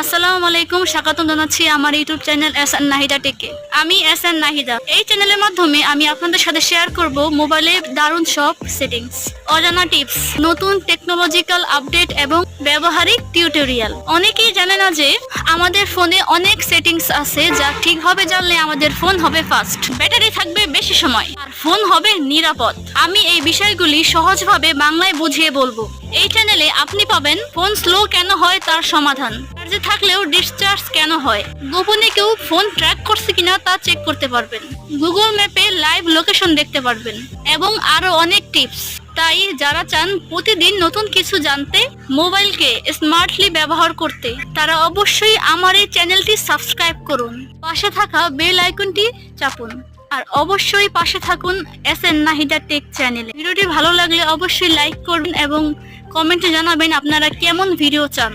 আসসালামু আলাইকুম, স্বাগতম জানাচ্ছি আমার YouTube channel S N Nahida টেকে। আমি এস এন নাহিদা। এই চ্যানেলের মাধ্যমে আমি আপনাদের সাথে শেয়ার করব মোবাইলে দারুণ সব সেটিংস, অজানা টিপস, নতুন টেকনোলজিক্যাল আপডেট এবং ব্যবহারিক টিউটোরিয়াল অনেকেই জানে না যে আমাদের ফোনে অনেক সেটিংস আছে যা ঠিকভাবে জানলে আমাদের ফোন হবে ফাস্ট ব্যাটারি থাকবে বেশি সময়, আর ফোন হবে নিরাপদ। আমি এই বিষয়গুলি সহজভাবে বাংলায় বুঝিয়ে বলব। এই চ্যানেলে আপনি পাবেন ফোন স্লো কেন হয় তার সমাধান। চার্জে থাকলেও ডিসচার্জ কেন হয়? গোপনে কেউ ফোন ট্র্যাক করছে কিনা তা চেক করতে পারবেন। গুগল ম্যাপে লাইভ লোকেশন দেখতে পারবেন। এবং আরও অনেক টিপস তাই যারা চান প্রতিদিন নতুন কিছু জানতে, মোবাইলকে স্মার্টলি ব্যবহার করতে, তারা অবশ্যই আমার এই চ্যানেলটি সাবস্ক্রাইব করুন। পাশে থাকা বেল আইকনটি চাপুন। আর অবশ্যই পাশে থাকুন এস এন নাহিদা টেক চ্যানেলে ভিডিওটি ভালো লাগলে অবশ্যই লাইক করুন এবং কমেন্টে জানাবেন আপনারা কেমন ভিডিও চান।